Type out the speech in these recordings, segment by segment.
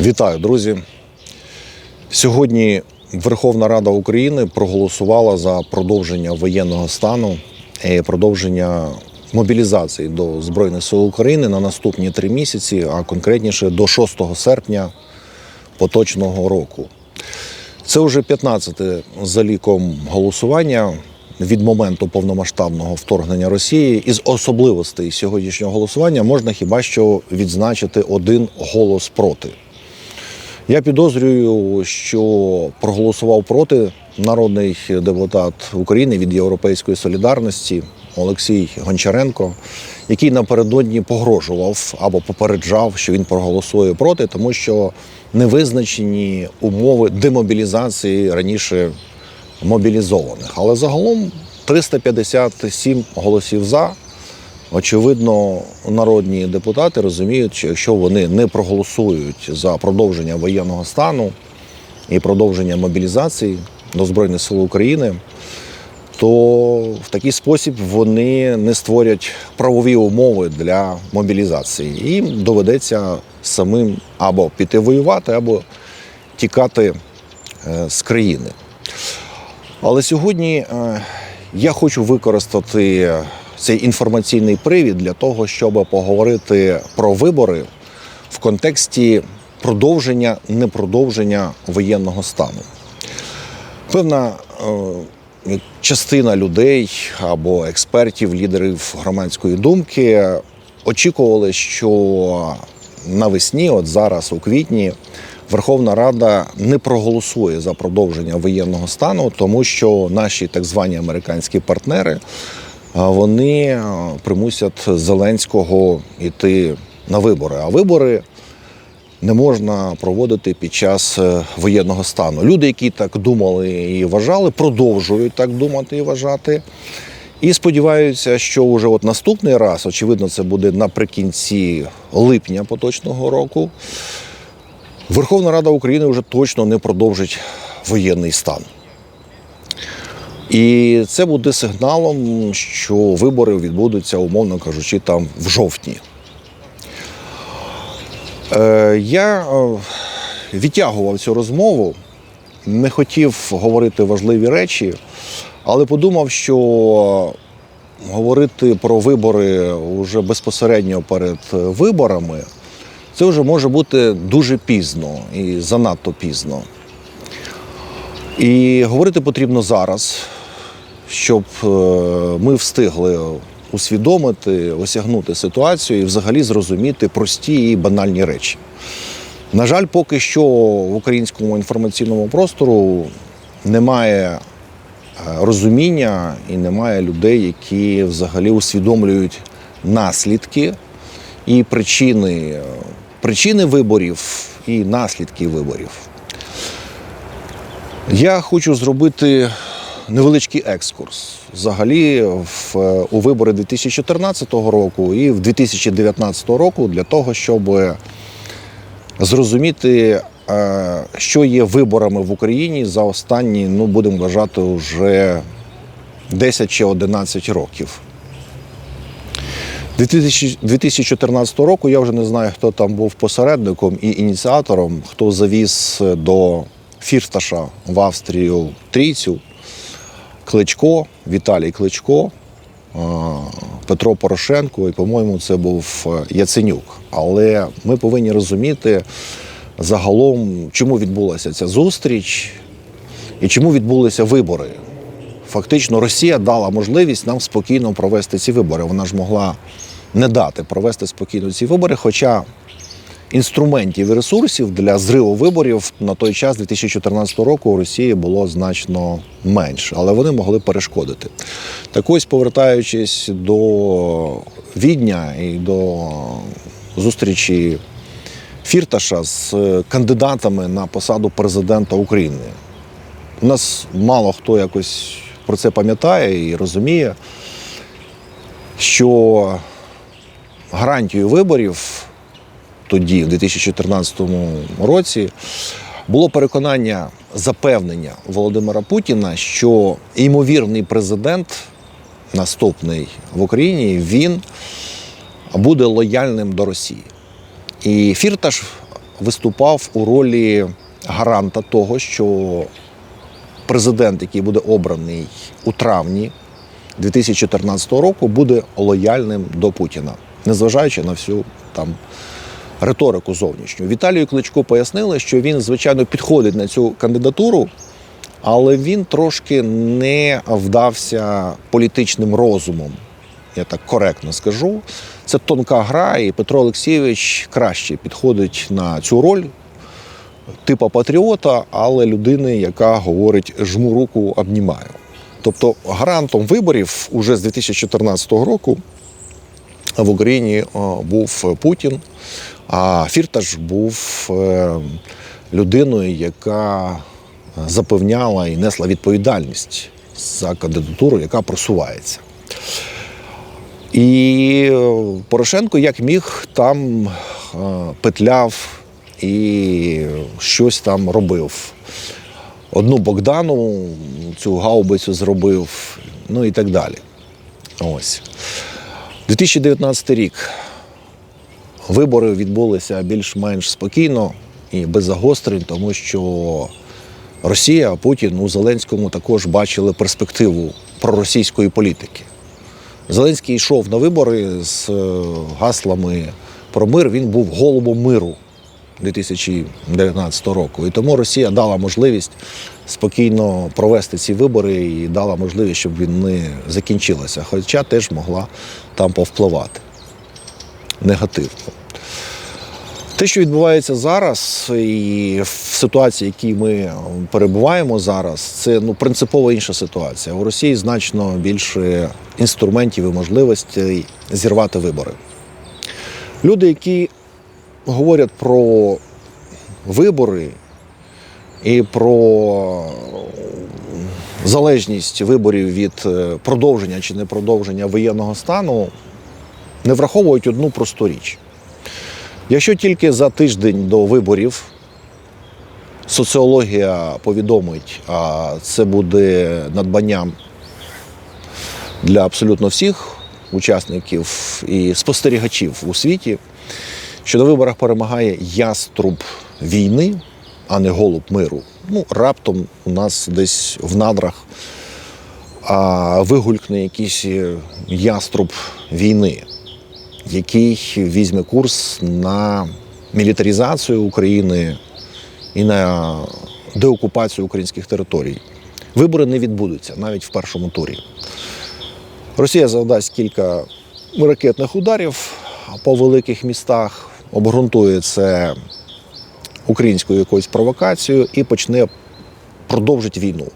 Вітаю, друзі. Сьогодні Верховна Рада України проголосувала за продовження воєнного стану і продовження мобілізації до Збройних сил України на наступні три місяці, а конкретніше до 6 серпня поточного року. Це вже 15-те за ліком голосування від моменту повномасштабного вторгнення Росії. Із особливостей сьогоднішнього голосування можна хіба що відзначити один голос проти. Я підозрюю, що проголосував проти народний депутат України від Європейської солідарності Олексій Гончаренко, який напередодні погрожував або попереджав, що він проголосує проти, тому що не визначені умови демобілізації раніше мобілізованих. Але загалом 357 голосів за. Очевидно, народні депутати розуміють, що якщо вони не проголосують за продовження воєнного стану і продовження мобілізації до Збройних сил України, то в такий спосіб вони не створять правові умови для мобілізації. Їм доведеться самим або піти воювати, або тікати е, з країни. Але сьогодні е, я хочу використати цей інформаційний привід для того, щоб поговорити про вибори в контексті продовження непродовження воєнного стану. Певна е, частина людей або експертів, лідерів громадської думки очікували, що навесні, от зараз, у квітні, Верховна Рада не проголосує за продовження воєнного стану, тому що наші так звані американські партнери вони е, примусять Зеленського йти на вибори. А вибори не можна проводити під час е, воєнного стану. Люди, які так думали і вважали, продовжують так думати і вважати. І сподіваються, що вже от наступний раз, очевидно, це буде наприкінці липня поточного року. Верховна Рада України вже точно не продовжить воєнний стан. І це буде сигналом, що вибори відбудуться, умовно кажучи, там в жовтні. Е, Я е, відтягував цю розмову, не хотів говорити важливі речі, але подумав, що говорити про вибори вже безпосередньо перед виборами це вже може бути дуже пізно і занадто пізно. І говорити потрібно зараз, щоб е, ми встигли усвідомити, осягнути ситуацію і взагалі зрозуміти прості і банальні речі. На жаль, поки що в українському інформаційному простору немає е, розуміння і немає людей, які взагалі усвідомлюють наслідки і причини, причини виборів і наслідки виборів. Я хочу зробити невеличкий екскурс взагалі в, у вибори 2014 року і в 2019 року для того, щоб зрозуміти, е, що є виборами в Україні за останні, ну будемо вважати, вже 10 чи 11 років. 2014 року я вже не знаю, хто там був посередником і ініціатором, хто завіз до Фірсташа в Австрію трійцю, Кличко, Віталій Кличко, е, Петро Порошенко і, по-моєму, це був Яценюк. Але ми повинні розуміти загалом, чому відбулася ця зустріч і чому відбулися вибори. Фактично, Росія дала можливість нам спокійно провести ці вибори. Вона ж могла не дати провести спокійно ці вибори, хоча інструментів і ресурсів для зриву виборів на той час, 2014 року, у Росії було значно менше, але вони могли перешкодити. Так ось, повертаючись до Відня і до зустрічі Фірташа з кандидатами на посаду президента України. У нас мало хто якось про це пам'ятає і розуміє, що гарантією виборів тоді, в 2014 році, було переконання запевнення Володимира Путіна, що ймовірний президент, наступний в Україні, він буде лояльним до Росії. І Фірташ виступав у ролі гаранта того, що президент, який буде обраний у травні 2014 року, буде лояльним до Путіна, незважаючи на всю там риторику зовнішню. Віталію Кличку пояснили, що він, звичайно, підходить на цю кандидатуру, але він трошки не вдався політичним розумом. Я так коректно скажу. Це тонка гра, і Петро Олексійович краще підходить на цю роль типа патріота, але людини, яка говорить жму руку, обнімаю. Тобто гарантом виборів уже з 2014 року в Україні був Путін, а Фірташ був е, людиною, яка запевняла і несла відповідальність за кандидатуру, яка просувається. І Порошенко як міг там е, петляв і щось там робив. Одну Богдану цю гаубицю зробив, ну і так далі. Ось. 2019 рік. Вибори відбулися більш-менш спокійно і без загострень, тому що Росія, Путін у Зеленському також бачили перспективу проросійської політики. Зеленський йшов на вибори з е, гаслами про мир. Він був голубом миру 2019 року. І тому Росія дала можливість спокійно провести ці вибори і дала можливість, щоб вони закінчилися. Хоча теж могла там повпливати негативно. Те, що відбувається зараз, і в ситуації, в якій ми перебуваємо зараз, це ну принципово інша ситуація. У Росії значно більше інструментів і можливостей зірвати вибори. Люди, які говорять про вибори і про залежність виборів від е, продовження чи непродовження воєнного стану, не враховують одну просту річ. Якщо тільки за тиждень до виборів соціологія повідомить, а це буде надбанням для абсолютно всіх учасників і спостерігачів у світі, що на виборах перемагає яструб війни, а не голуб миру. Ну, раптом у нас десь в надрах а, вигулькне якийсь яструб війни який візьме курс на мілітаризацію України і на деокупацію українських територій. Вибори не відбудуться навіть в першому турі. Росія завдасть кілька ракетних ударів по великих містах, обґрунтує це українською якоюсь провокацією і почне продовжити війну,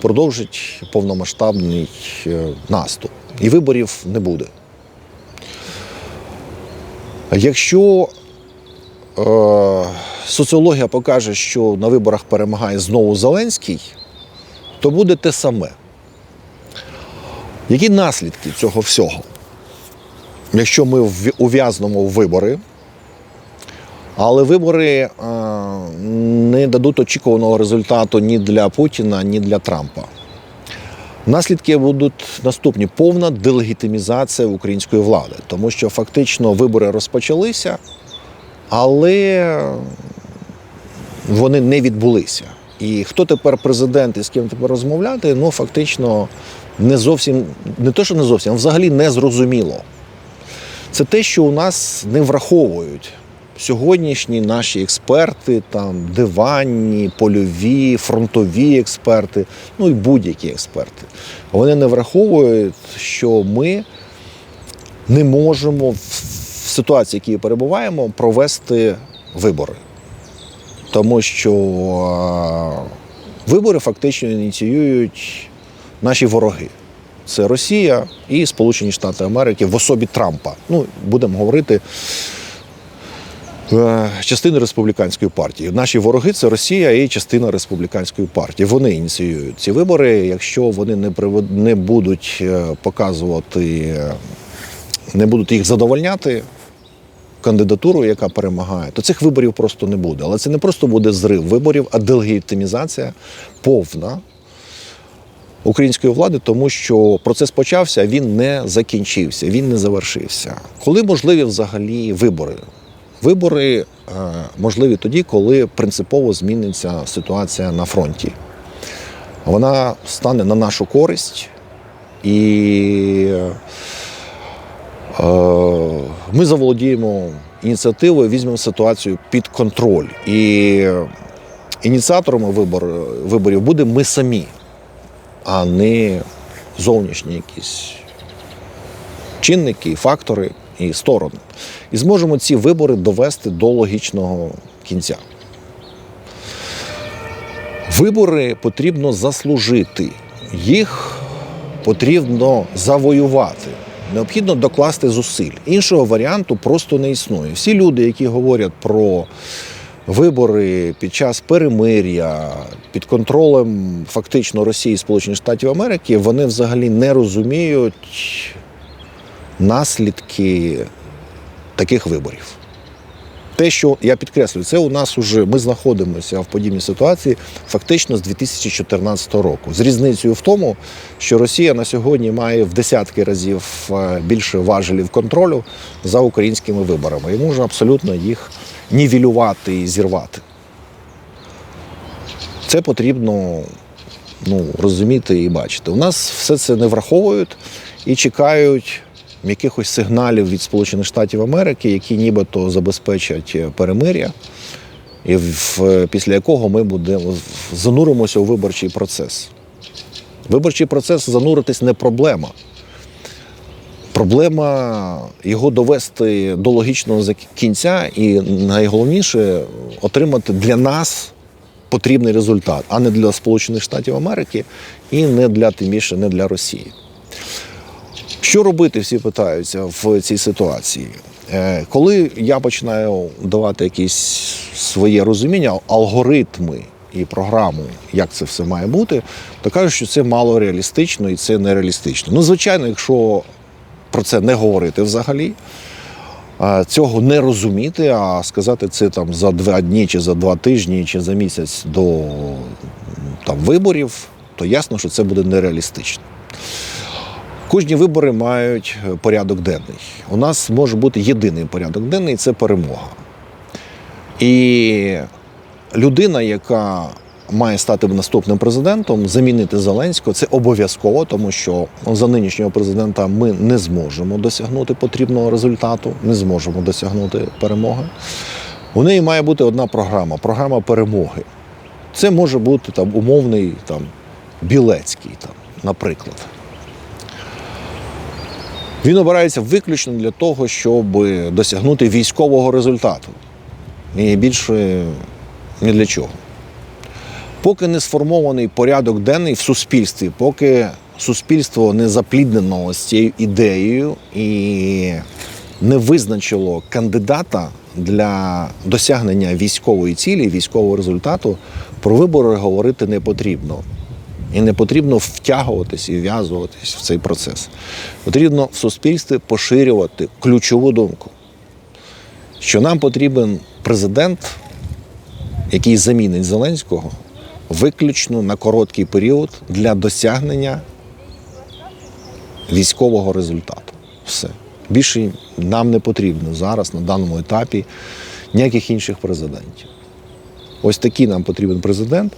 продовжить повномасштабний е, наступ. І виборів не буде. Якщо е, соціологія покаже, що на виборах перемагає знову Зеленський, то буде те саме. Які наслідки цього всього? Якщо ми ув'язнемо вибори, але вибори е, не дадуть очікуваного результату ні для Путіна, ні для Трампа. Наслідки будуть наступні: повна делегітимізація української влади, тому що фактично вибори розпочалися, але вони не відбулися. І хто тепер президент і з ким тепер розмовляти, ну фактично не зовсім, не то, що не зовсім, а взагалі не зрозуміло. Це те, що у нас не враховують сьогоднішні наші експерти, там диванні, польові, фронтові експерти, ну і будь-які експерти. Вони не враховують, що ми не можемо в ситуації, в якій перебуваємо, провести вибори. Тому що вибори фактично ініціюють наші вороги. Це Росія і Сполучені Штати Америки в особі Трампа. Ну, будемо говорити частини республіканської партії. Наші вороги це Росія і частина республіканської партії. Вони ініціюють ці вибори. Якщо вони не привод- не будуть е, показувати, е, не будуть їх задовольняти. Кандидатуру, яка перемагає, то цих виборів просто не буде. Але це не просто буде зрив виборів, а делегітимізація повна української влади, тому що процес почався, він не закінчився, він не завершився. Коли можливі взагалі вибори Вибори е, можливі тоді, коли принципово зміниться ситуація на фронті. Вона стане на нашу користь, і е, ми заволодіємо ініціативою, візьмемо ситуацію під контроль. І ініціаторами вибор, виборів будемо ми самі, а не зовнішні якісь чинники, фактори і сторони. І зможемо ці вибори довести до логічного кінця. Вибори потрібно заслужити, їх потрібно завоювати. Необхідно докласти зусиль. Іншого варіанту просто не існує. Всі люди, які говорять про вибори під час перемир'я, під контролем фактично Росії і Сполучених Штатів Америки, вони взагалі не розуміють наслідки таких виборів. Те, що я підкреслюю, це у нас уже ми знаходимося в подібній ситуації фактично з 2014 року. З різницею в тому, що Росія на сьогодні має в десятки разів е, більше важелів контролю за українськими виборами і може абсолютно їх нівелювати і зірвати. Це потрібно ну, розуміти і бачити. У нас все це не враховують і чекають якихось сигналів від Сполучених Штатів Америки, які нібито забезпечать перемир'я, і в, після якого ми будемо зануримося у виборчий процес. Виборчий процес зануритись не проблема. Проблема його довести до логічного кінця і найголовніше отримати для нас потрібний результат, а не для Сполучених Штатів Америки і не для тим більше не для Росії. Що робити, всі питаються в цій ситуації. Е, Коли я починаю давати якісь своє розуміння, алгоритми і програму, як це все має бути, то кажуть, що це мало реалістично і це нереалістично. Ну, звичайно, якщо про це не говорити взагалі, цього не розуміти, а сказати це там за два дні, чи за два тижні, чи за місяць до там, виборів, то ясно, що це буде нереалістично. Кожні вибори мають е, порядок денний. У нас може бути єдиний порядок денний це перемога. І людина, яка має стати наступним президентом, замінити Зеленського, це обов'язково, тому що за нинішнього президента ми не зможемо досягнути потрібного результату, не зможемо досягнути перемоги. У неї має бути одна програма програма перемоги. Це може бути там умовний там, Білецький, там, наприклад. Він обирається виключно для того, щоб досягнути військового результату. І більше ні для чого. Поки не сформований порядок денний в суспільстві, поки суспільство не запліднено з цією ідеєю і не визначило кандидата для досягнення військової цілі, військового результату, про вибори говорити не потрібно. І не потрібно втягуватись і в'язуватись в цей процес. Потрібно в суспільстві поширювати ключову думку, що нам потрібен президент, який замінить Зеленського, виключно на короткий період для досягнення військового результату. Все. Більше нам не потрібно зараз на даному етапі ніяких інших президентів. Ось такий нам потрібен президент,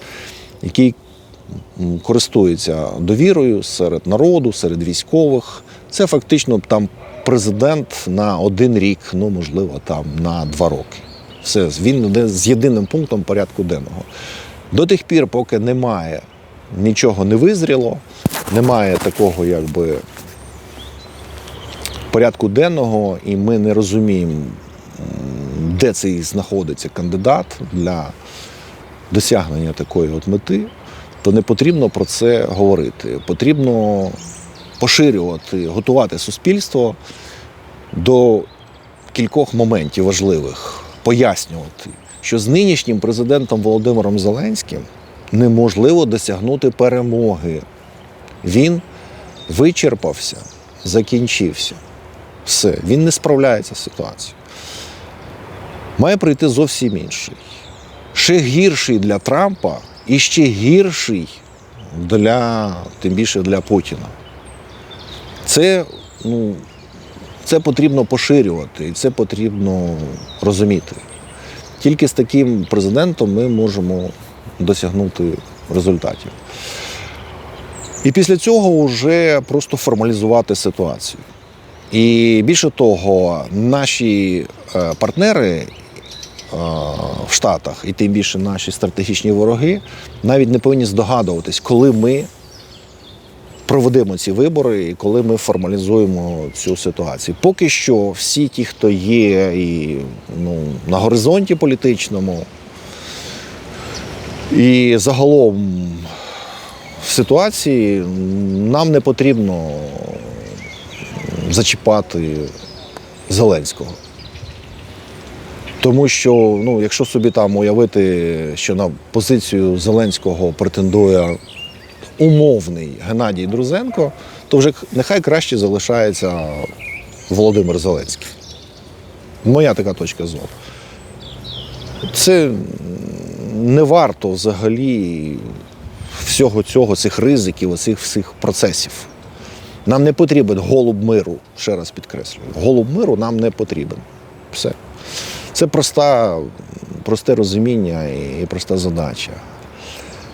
який користується довірою серед народу, серед військових. Це фактично там президент на один рік, ну можливо, там на два роки. Все, він з єдиним пунктом порядку денного. До тих пір, поки немає нічого не визріло, немає такого, якби порядку денного, і ми не розуміємо, де цей знаходиться кандидат для досягнення такої от мети, то не потрібно про це говорити. Потрібно поширювати, готувати суспільство до кількох моментів важливих, пояснювати, що з нинішнім президентом Володимиром Зеленським неможливо досягнути перемоги. Він вичерпався, закінчився. Все, він не справляється з ситуацією. Має прийти зовсім інший. Ще гірший для Трампа і ще гірший для, тим більше для Путіна. Це ну, Це потрібно поширювати і це потрібно розуміти. Тільки з таким президентом ми можемо досягнути результатів. І після цього вже просто формалізувати ситуацію. І більше того, наші е, партнери в Штатах, і тим більше наші стратегічні вороги, навіть не повинні здогадуватись, коли ми проведемо ці вибори і коли ми формалізуємо цю ситуацію. Поки що всі ті, хто є і, ну, на горизонті політичному, і загалом в ситуації нам не потрібно зачіпати Зеленського. Тому що, ну, якщо собі там уявити, що на позицію Зеленського претендує умовний Геннадій Друзенко, то вже нехай краще залишається Володимир Зеленський. Моя така точка зору. Це не варто взагалі всього цього, цих ризиків, цих всіх процесів. Нам не потрібен голуб миру, ще раз підкреслюю. Голуб миру нам не потрібен. Все. Це проста, просте розуміння і проста задача.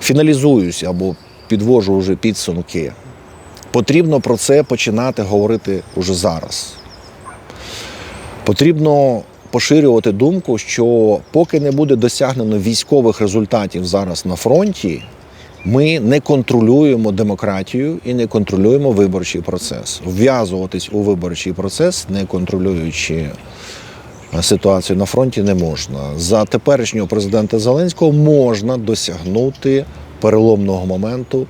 Фіналізуюсь або підвожу вже підсумки. Потрібно про це починати говорити уже зараз. Потрібно поширювати думку, що поки не буде досягнено військових результатів зараз на фронті, ми не контролюємо демократію і не контролюємо виборчий процес. Вв'язуватись у виборчий процес, не контролюючи ситуацію на фронті, не можна. За теперішнього президента Зеленського можна досягнути переломного моменту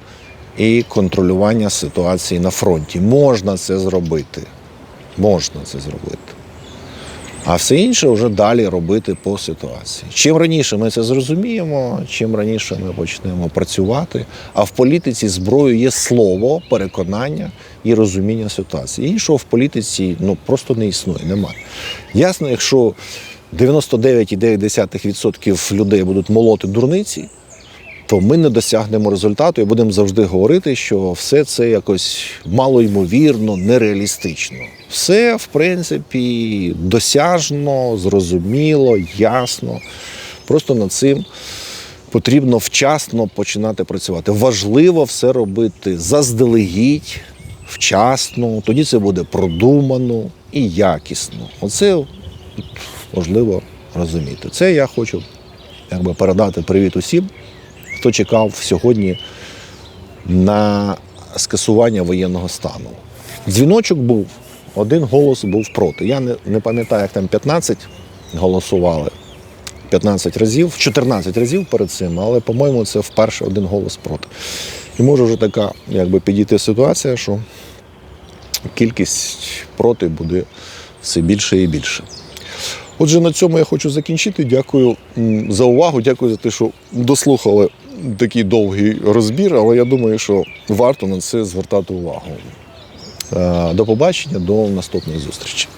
і контролювання ситуації на фронті. Можна це зробити. Можна це зробити. А все інше вже далі робити по ситуації. Чим раніше ми це зрозуміємо, чим раніше ми почнемо працювати. А в політиці зброєю є слово, переконання і розуміння ситуації. Іншого в політиці ну, просто не існує, немає. Ясно, якщо 99,9% людей будуть молоти дурниці, то ми не досягнемо результату і будемо завжди говорити, що все це якось малоймовірно, нереалістично. Все, в принципі, досяжно, зрозуміло, ясно. Просто над цим потрібно вчасно починати працювати. Важливо все робити заздалегідь, вчасно, тоді це буде продумано і якісно. Оце важливо розуміти. Це я хочу якби, передати привіт усім хто чекав сьогодні на скасування воєнного стану. Дзвіночок був, один голос був проти. Я не, не пам'ятаю, як там 15 голосували. 15 разів, 14 разів перед цим, але, по-моєму, це вперше один голос проти. І може вже така якби, підійти ситуація, що кількість проти буде все більше і більше. Отже, на цьому я хочу закінчити. Дякую за увагу. Дякую за те, що дослухали такий довгий розбір, але я думаю, що варто на це звертати увагу. Е, До побачення, до наступної зустрічі.